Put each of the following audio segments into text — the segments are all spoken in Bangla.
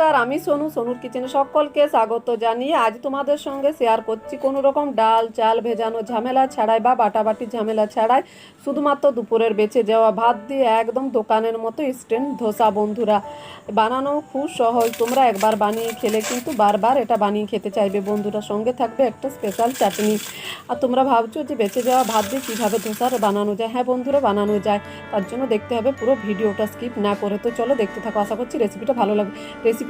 নমস্কার, আমি সোনু, সোনুর কিচেনে সকলকে স্বাগত জানিয়ে আজ তোমাদের সঙ্গে শেয়ার করছি কোনো রকম ডাল, চাল, ভেজানো ঝামেলা ছাড়াই বা বাটাবাটি ঝামেলা ছাড়াই। শুধুমাত্র দুপুরের বেঁচে যাওয়া ভাত দিয়ে একদম দোকানের মতো স্ট্যান্ড ধোসা বন্ধুরা। বানানো খুব সহজ, তোমরা একবার বানিয়ে খেলে কিন্তু বারবার এটা বানিয়ে খেতে চাইবে। বন্ধুরা সঙ্গে থাকবে একটা স্পেশাল চাটনি। আর তোমরা ভাবছ যে বেঁচে যাওয়া ভাত দিয়ে কীভাবে ধোসার বানানো যায়? হ্যাঁ বন্ধুরা, বানানো যায়। তার জন্য দেখতে হবে পুরো ভিডিওটা স্কিপ না করে। তো চলো দেখতে থাকো, আশা করছি রেসিপিটা ভালো লাগবে।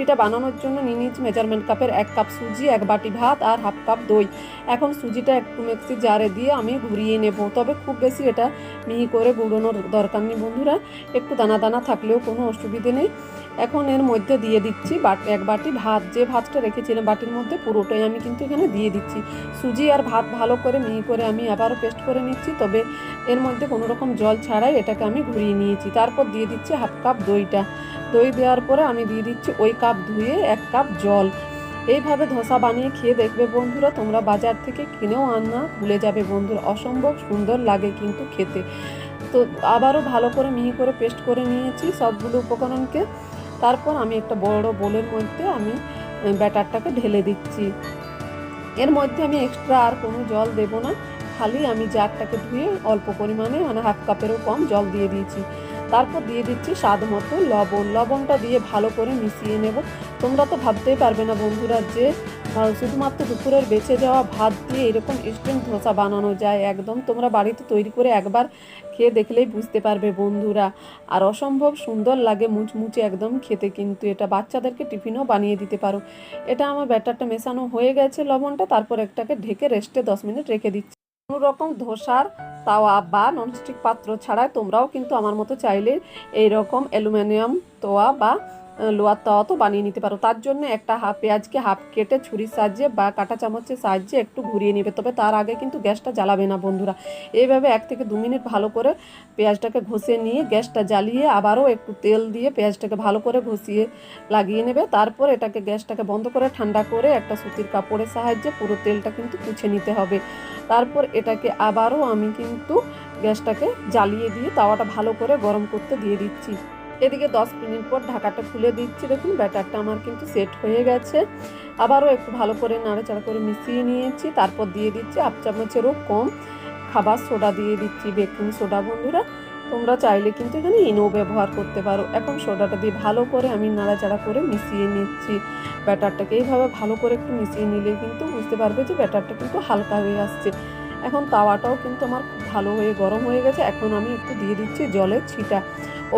রেসিপিটা বানানোর জন্য নিয়ে মেজারমেন্ট কাপের এক কাপ সুজি, এক বাটি ভাত আর হাফ কাপ দই। এখন সুজিটা একটু মিক্সি জারে দিয়ে আমি ঘুরিয়ে নেব। তবে খুব বেশি এটা মিহি করে গুঁড়োনোর দরকার নেই বন্ধুরা। একটু দানা দানা থাকলেও কোনো অসুবিধে নেই। এখন এর মধ্যে দিয়ে দিচ্ছি বাট এক বাটি ভাত। যে ভাতটা রেখেছিলাম বাটির মধ্যে পুরোটাই আমি কিন্তু এখানে দিয়ে দিচ্ছি। সুজি আর ভাত ভালো করে মিহি করে আমি আবারও পেস্ট করে নিচ্ছি। তবে এর মধ্যে কোনো রকম জল ছাড়াই এটাকে আমি ঘুরিয়ে নিয়েছি। তারপর দিয়ে দিচ্ছি হাফ কাপ দইটা। দই দেওয়ার পরে আমি দিয়ে দিচ্ছি ওই কাপ ধুয়ে এক কাপ জল। এইভাবে ধোসা বানিয়ে খেয়ে দেখবে বন্ধুরা, তোমরা বাজার থেকে কিনেও আনা ভুলে যাবে বন্ধুরা। অসম্ভব সুন্দর লাগে কিন্তু খেতে। তো আবারও ভালো করে মিহি করে পেস্ট করে নিয়েছি সবগুলো উপকরণকে। তারপর আমি একটা বড় বোলের মধ্যে আমি ব্যাটারটাকে ঢেলে দিচ্ছি। এর মধ্যে আমি এক্সট্রা আর কোনো জল দেব না। খালি আমি জারটাকে ধুয়ে অল্প পরিমাণে মানে হাফ কাপেরও কম জল দিয়ে দিয়েছি। তারপর দিয়ে দিচ্ছি স্বাদ মতো লবণ। লবণটা দিয়ে ভালো করে মিশিয়ে নেব। তোমরা তো ভাবতেই পারবে না বন্ধুরা যে শুধুমাত্র দুপুরের বেঁচে যাওয়া ভাত দিয়ে এরকম ইনস্ট্যান্ট ধোসা বানানো যায়। একদম তোমরা বাড়িতে তৈরি করে একবার খেয়ে দেখলেই বুঝতে পারবে বন্ধুরা। আর অসম্ভব সুন্দর লাগে মুচমুচে একদম খেতে কিন্তু। এটা বাচ্চাদেরকে টিফিনও বানিয়ে দিতে পারো। এটা আমার ব্যাটারটা মেশানো হয়ে গেছে লবণটা। তারপর একটাকে ঢেকে রেস্টে দশ মিনিট রেখে দিচ্ছি। কোনো রকম ধোসার তাওয়া বা ননস্টিক পাত্র ছাড়া তোমরাও কিন্তু আমার মতো চাইলে এই রকম অ্যালুমিনিয়াম তোয়া বা আহ, লোহার তাওয়া তো বানিয়ে নিতে পারো। তার জন্য একটা হাফ পেঁয়াজকে হাফ কেটে ছুরির সাহায্যে বা কাঁটা চামচের সাহায্যে একটু ঘুরিয়ে নেবে। তবে তার আগে কিন্তু গ্যাসটা জ্বালাবে না বন্ধুরা। এইভাবে এক থেকে দু মিনিট ভালো করে পেঁয়াজটাকে ঘষে নিয়ে গ্যাসটা জ্বালিয়ে আবারও একটু তেল দিয়ে পেঁয়াজটাকে ভালো করে ঘষিয়ে লাগিয়ে নেবে। তারপর এটাকে গ্যাসটাকে বন্ধ করে ঠান্ডা করে একটা সুতির কাপড়ের সাহায্যে পুরো তেলটা কিন্তু পুছে নিতে হবে। তারপর এটাকে আবারও আমি কিন্তু গ্যাসটাকে জ্বালিয়ে দিয়ে তাওয়াটা ভালো করে গরম করতে দিয়ে দিচ্ছি। এদিকে দশ মিনিট পর ঢাকাটা খুলে দিচ্ছি। দেখুন, ব্যাটারটা আমার কিন্তু সেট হয়ে গেছে। আবারও একটু ভালো করে নাড়াচাড়া করে মিশিয়ে নিয়েছি। তারপর দিয়ে দিচ্ছি আপ চামচেরও কম খাবার সোডা দিয়ে দিচ্ছি, বেকিং সোডা। বন্ধুরা, তোমরা চাইলে কিন্তু এখানে ইনো ব্যবহার করতে পারো। এখন সোডাটা দিয়ে ভালো করে আমি নাড়াচাড়া করে মিশিয়ে নিচ্ছি ব্যাটারটাকে। এইভাবে ভালো করে একটু মিশিয়ে নিলে কিন্তু বুঝতে পারবে যে ব্যাটারটা কিন্তু হালকা হয়ে আসছে। এখন তাওয়াটাও কিন্তু আমার খুব ভালো হয়ে গরম হয়ে গেছে। এখন আমি একটু দিয়ে দিচ্ছি জলের ছিটা।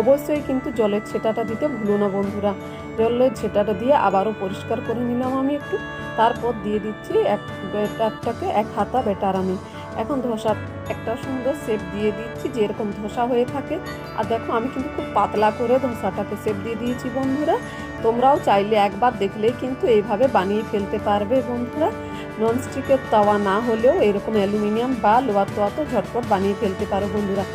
অবশ্যই কিন্তু জলের ছেটাটা দিতে ভুলো না বন্ধুরা। জলের ছেটাটা দিয়ে আবারও পরিষ্কার করে নিলাম আমি একটু। তারপর দিয়ে দিচ্ছি এক ব্যাটারটাকে এক হাতা ব্যাটার আমি। এখন ধোসা একটা সুন্দর শেপ দিয়ে দিচ্ছি, যেরকম ধোসা হয়ে থাকে। আর দেখো আমি কিন্তু খুব পাতলা করে ধোসাটাকে শেপ দিয়ে দিয়েছি বন্ধুরা। তোমরাও চাইলে একবার দেখলেই কিন্তু এইভাবে বানিয়ে ফেলতে পারবে বন্ধুরা। ননস্টিকের তাওয়া না হলেও এরকম অ্যালুমিনিয়াম বা লোহার তাওয়া তো ঝটপট বানিয়ে ফেলতে পারো বন্ধুরা।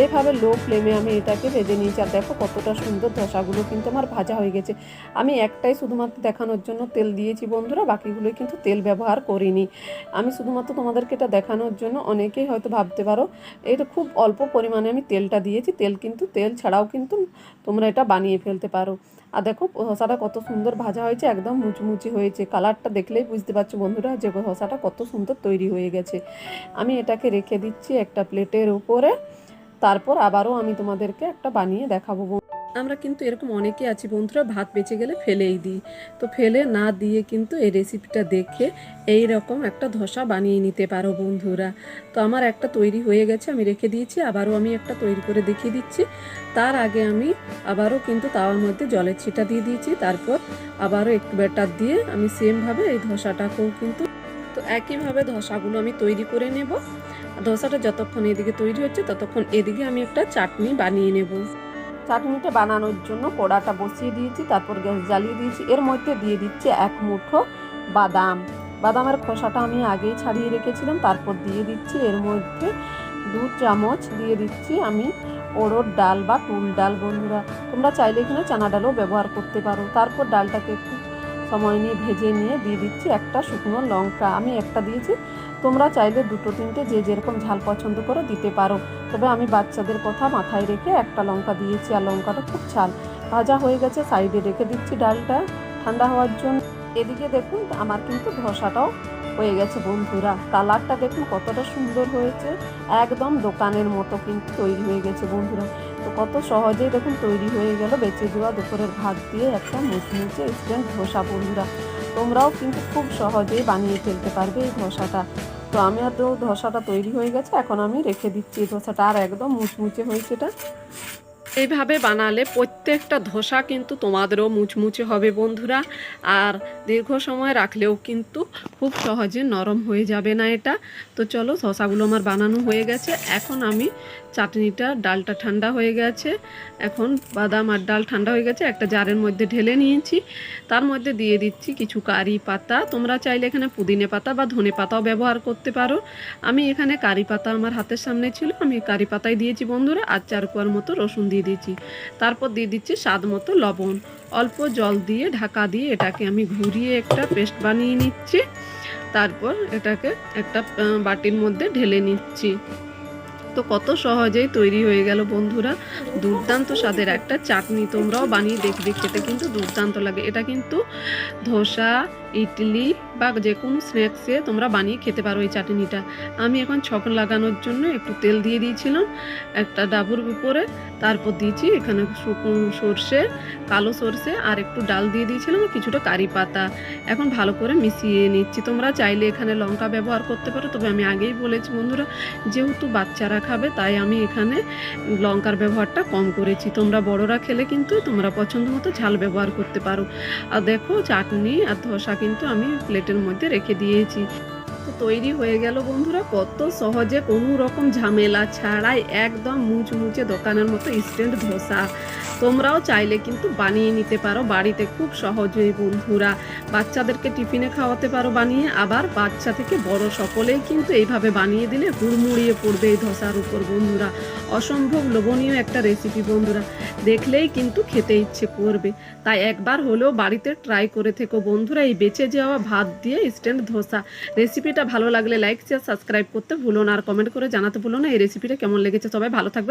এইভাবে লো ফ্লেমে আমি এটাকে ভেজে নিয়েছি। আর দেখো কতটা সুন্দর ধোসাগুলো কিন্তু আমার ভাজা হয়ে গেছে। আমি একটাই শুধুমাত্র দেখানোর জন্য তেল দিয়েছি বন্ধুরা, বাকিগুলোই কিন্তু তেল ব্যবহার করিনি। আমি শুধুমাত্র তোমাদেরকে এটা দেখানোর জন্য অনেকেই হয়তো ভাবতে পারো এটা খুব অল্প পরিমাণে আমি তেলটা দিয়েছি। তেল কিন্তু, তেল ছাড়াও কিন্তু তোমরা এটা বানিয়ে ফেলতে পারো। আর দেখো ধোসাটা কত সুন্দর ভাজা হয়েছে, একদম মুচমুচি হয়েছে। কালারটা দেখলেই বুঝতে পারছ বন্ধুরা যে ধোসাটা কত সুন্দর তৈরি হয়ে গেছে। আমি এটাকে রেখে দিচ্ছি একটা প্লেটের উপরে। তারপর আবারও আমি তোমাদেরকে একটা বানিয়ে দেখাবো আমরা কিন্তু এরকম অনেকে আছি বন্ধুরা, ভাত বেঁচে গেলে ফেলেই দিই। তো ফেলে না দিয়ে কিন্তু এই রেসিপিটা দেখে এই রকম একটা ধসা বানিয়ে নিতে পারো বন্ধুরা। তো আমার একটা তৈরি হয়ে গেছে, আমি রেখে দিয়েছি, আবারও আমি একটা তৈরি করে দেখিয়ে দিচ্ছি। তার আগে আমি আবারও কিন্তু তাওয়ার মধ্যে জলের ছিটা দিয়ে দিয়েছি, তারপর আবারও একটু ব্যাটার দিয়ে আমি সেমভাবে এই ধোসাটাকেও কিন্তু, তো একইভাবে ধসাগুলো আমি তৈরি করে নেব। ধোসাটা যতক্ষণ এদিকে তৈরি হচ্ছে, ততক্ষণ এদিকে আমি একটা চাটনি বানিয়ে নেব। চাটনিটা বানানোর জন্য কড়াটা বসিয়ে দিয়েছি, তারপর গ্যাস জ্বালিয়ে দিয়েছি। এর মধ্যে দিয়ে দিচ্ছি এক মুঠো বাদাম। বাদামের খোসাটা আমি আগেই ছাড়িয়ে রেখেছিলাম, তারপর দিয়ে দিচ্ছি এর মধ্যে দু চামচ দিয়ে দিচ্ছি আমি ওড়োর ডাল বা টুল ডাল, বন্ধুরা। তোমরা চাইলে এখানে চানা ডালও ব্যবহার করতে পারো। তারপর ডালটাকে একটু সময় নিয়ে ভেজে নিয়ে দিয়ে দিচ্ছি একটা শুকনো লঙ্কা। আমি একটা দিয়েছি তোমরা চাইলে দুটো তিনটে যে যেরকম ঝাল পছন্দ করে দিতে পারো। তবে আমি বাচ্চাদের কথা মাথায় রেখে একটা লঙ্কা দিয়েছি আর লঙ্কাটা খুব ঝাল। ভাজা হয়ে গেছে, সাইডে রেখে দিচ্ছি ডালটা। ঠান্ডা হওয়ার জন্য এদিকে দেখুন, আমার কিন্তু ধোসাটাও হয়ে গেছে বন্ধুরা। কালারটা দেখুন কতটা সুন্দর হয়েছে। একদম দোকানের মতো কিন্তু তৈরি হয়ে গেছে বন্ধুরা। তো কত সহজেই দেখুন তৈরি হয়ে গেল। বেঁচে দেওয়া দুপুরের ভাত দিয়ে একটা মুচমুচে ইনস্ট্যান্ট ধোসা বন্ধুরা। তোমরাও কিন্তু খুব সহজেই বানিয়ে ফেলতে পারবে এই ধসাটা। তো আমি আর ধোসাটা তৈরি হয়ে গেছে, এখন আমি রেখে দিচ্ছি এই ধোসাটা, আর একদম মুচমুচে হয়েছে এটা। এইভাবে বানালে প্রত্যেকটা ধোসা কিন্তু তোমাদেরও মুচমুচে হবে বন্ধুরা। আর দীর্ঘ সময় রাখলেও কিন্তু খুব সহজে নরম হয়ে যাবে না এটা। তো চলো ধোসাগুলো আমার বানানো হয়ে গেছে। এখন আমি চাটনিটা ডালটা ঠান্ডা হয়ে গেছে। এখন বাদাম আর ডাল ঠান্ডা হয়ে গেছে, একটা জারের মধ্যে ঢেলে নিয়েছি। তার মধ্যে দিয়ে দিচ্ছি কিছু কারি পাতা। তোমরা চাইলে এখানে পুদিনে পাতা বা ধনে পাতাও ব্যবহার করতে পারো। আমি এখানে কারি পাতা আমার হাতের সামনে ছিল, আমি কারি পাতাই দিয়েছি বন্ধুরা। আর চার কোয়ার মতো রসুন দিয়ে দিয়েছি। তারপর দিয়ে দিচ্ছি স্বাদ মতো লবণ। অল্প জল দিয়ে, ঢাকা দিয়ে এটাকে আমি ঘুরিয়ে একটা পেস্ট বানিয়ে নিচ্ছি। তারপর এটাকে একটা বাটির মধ্যে ঢেলে নিচ্ছি। তো কত সহজেই তৈরি হয়ে গেল বন্ধুরা। দুর্দান্ত স্বাদের একটা চাটনি তোমরাও বানিয়ে দেখবে, খেতে কিন্তু দুর্দান্ত লাগে। এটা কিন্তু ধোসা ইডলি বা যে কোনো স্ন্যাক্সে তোমরা বানিয়ে খেতে পারো এই চাটনিটা। আমি এখন ছক লাগানোর জন্য একটু তেল দিয়ে দিয়েছিলাম, একটা ডাবুর উপরে, তারপর দিয়েছি এখানে শুকনো সর্ষে, কালো সর্ষে, আর একটু ডাল দিয়ে দিয়েছিলাম কিছুটা কারি পাতা। এখন ভালো করে মিশিয়ে নিচ্ছি। তোমরা চাইলে এখানে লঙ্কা ব্যবহার করতে পারো, তবে আমি আগেই বলেছি বন্ধুরা, যেহেতু বাচ্চারা খাবে, তাই আমি এখানে লঙ্কার ব্যবহারটা কম করেছি। তোমরা বড়রা খেলে কিন্তু তোমরা পছন্দ মতো ঝাল ব্যবহার করতে পারো। আর দেখো, চাটনি আর ধোসা কিন্তু আমি প্লেটের মধ্যে রেখে দিয়েছি। তো তৈরি হয়ে গেল বন্ধুরা, কত সহজে কোনো রকম ঝামেলা ছাড়াই একদম মুচমুচে দোকানের মতো স্ট্যান্ড ধোসা। তোমরাও চাইলে কিন্তু বানিয়ে নিতে পারো। বাড়িতে খুব সহজেই বন্ধুরা বাচ্চাদেরকে টিফিনে খাওয়াতে পারো বানিয়ে। আবার বাচ্চা থেকে বড় সকলেই কিন্তু এইভাবে বানিয়ে দিলে হুড়মুড়িয়ে পড়বে এই ধোসার উপর বন্ধুরা। অসম্ভব লোভনীয় একটা রেসিপি বন্ধুরা। দেখলেই কিন্তু খেতে ইচ্ছে করবে। তাই একবার হলেও বাড়িতে ট্রাই করে থেকো বন্ধুরা। এই বেঁচে যাওয়া ভাত দিয়ে স্ট্যান্ড ধোসা। রেসিপিটা ভালো লাগলে লাইক শেয়ার সাবস্ক্রাইব করতে ভুলো না। আর কমেন্ট করে জানাতে ভুলো না। এই রেসিপিটা কেমন লেগেছে? সবাই ভালো থাকবে।